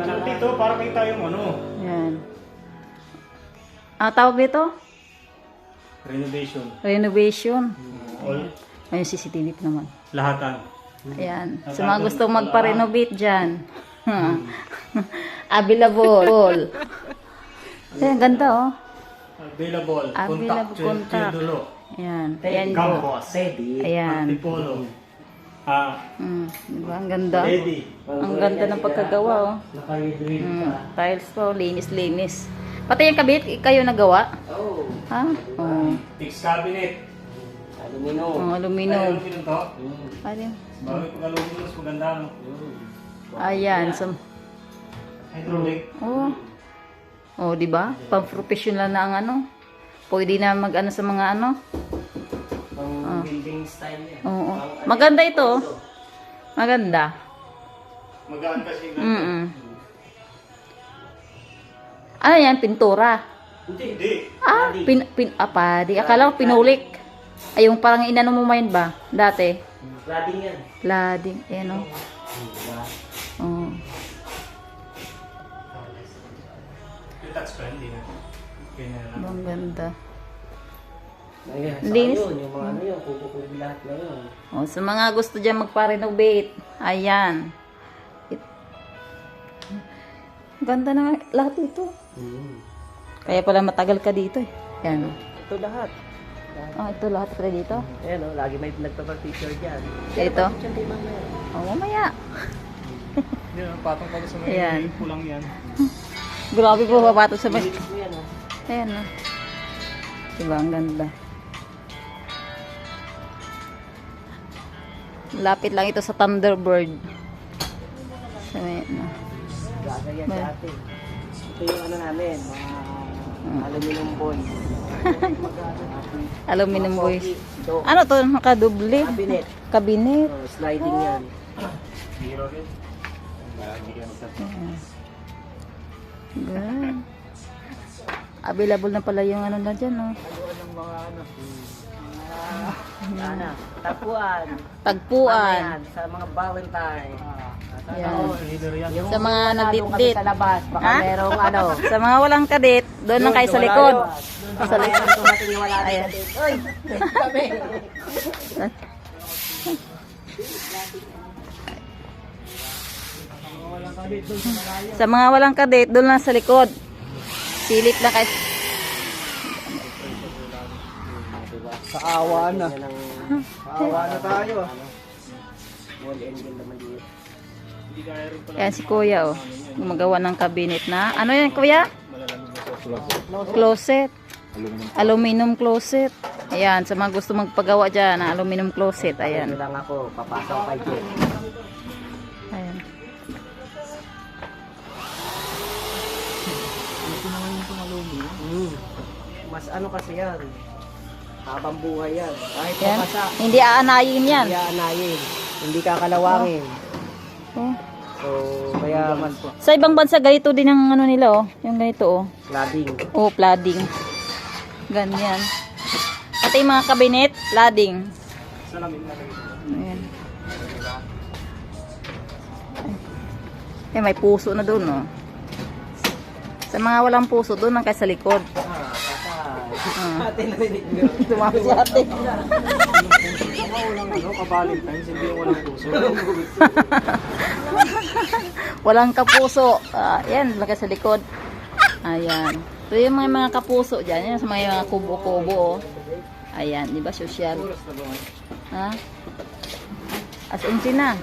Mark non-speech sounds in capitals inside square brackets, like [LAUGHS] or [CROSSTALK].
Dito, para kita yung ano, Yan. Ah, tawag dito? renovation. Renovation. All, Ayun, CCTV pa naman. lahatan. Ayan. Sa mga gusto magpa-renovate dyan. [LAUGHS] Available. Ayan, ganda oh. Available. Available Contact. contact. Ayan. Ayan po. Campos. Ayan. Antipolo. Ah, Mm, diba? Ang ganda. ready. Ang ganda ng pagkagawa oh. Naka-redrain Mm, tiles to, linis-linis. Pati yung kabit, kayo nagawa? Oh, Ha? Oh. Fixed cabinet. aluminum. Ang Ay, aluminum. aluminum to. Mm. Ayun. Bago pag aluminum, mas maganda, no? Ayan. So, Hydraulic. oh. Oh, di ba? Pang professional na ang ano. Pwede na mag-ano sa mga ano. Building style yan. Oo. Maganda ito. oh. Maganda. Magaan kasi yung Mm Ano yan? Pintura. Hindi. Hindi. Ah, pin, pin, ah, padi. Akala ko pinulik. Ay, yung parang inano mo mayan ba? Dati. Cladding yan. Lading. Ayan o. Diba? Oh. Yung touch pa, hindi na. Ang ganda. Ayan, sa Linis. yun, yung mga ano yun, kukukubi lahat na yun. Oh, sa mga gusto dyan magpa-renovate. Ayan. It, ganda na lahat ito. Mm. Kaya pala matagal ka dito eh. Yan. oh. Ito lahat. Ah, ito lahat pala dito. Ayan o, lagi may nagpapapicture dyan. Ito. Yan. Oh, mamaya. [LAUGHS] Hindi na, patong pala sa mga Ayan. kulang yan. Grabe po babato sa may... Linis mo yan o. Ayan na. Diba, ang ganda. Lapit lang ito sa Thunderbird. Sa may, ano. Gagaya May- sa atin. Ito yung ano namin, mga Hmm. aluminum boys. [LAUGHS] Aluminum Mga boys. Ano to? Nakadubli? cabinet. Cabinet. Oh, sliding yan. Hero rin. Good. Available na pala yung ano na dyan, no? Sana. Tagpuan. Ayan, sa mga Valentine. Yan. Yung Sa mga wala doon nadit-dit. kami sa labas, baka Ha? merong ano. Sa mga walang kadit, doon lang kayo sa likod. Sa likod. Tumating wala Ayan. Ayan. Uy, kami. Sa mga walang kadit, doon lang sa likod. Silip lang kayo. Sa awa na. Sa awa na tayo. Wall angle naman dito. Yan si kuya, oh. Gumagawa ng cabinet na. Ano yan, kuya? Closet. Aluminum closet. Ayan, sa mga gusto magpagawa dyan ng aluminum closet. Ayan. Ayan. lang ako, papasok kay Jen. Ayan. Mm. Mas ano kasi yan. Habang buhay yan. Kahit Yan. mabasa, Hindi aanayin yan. hindi aanayin. Hindi kakalawangin. Oh. So, kaya mas Sa ibang bansa, ganito din ang ano nila, oh. Yung ganito, oh. cladding. Oh, flooding. Ganyan. At yung mga cabinet, flooding. Salamin na lang. Ayan. Ay, may puso na doon, oh. Sa mga walang puso, doon lang kayo sa likod. Patay. Ah. Ate narinig mo. Tumama si ate. Walang ano, ka-valentines, hindi yung walang puso. [LAUGHS] Walang kapuso. Ah, yan, lagay sa likod. Ayan. So, yung mga, mga kapuso dyan, yan sa mga, mga kubo-kubo, oh. Ayan, di ba, social? Na? Ha? As in na.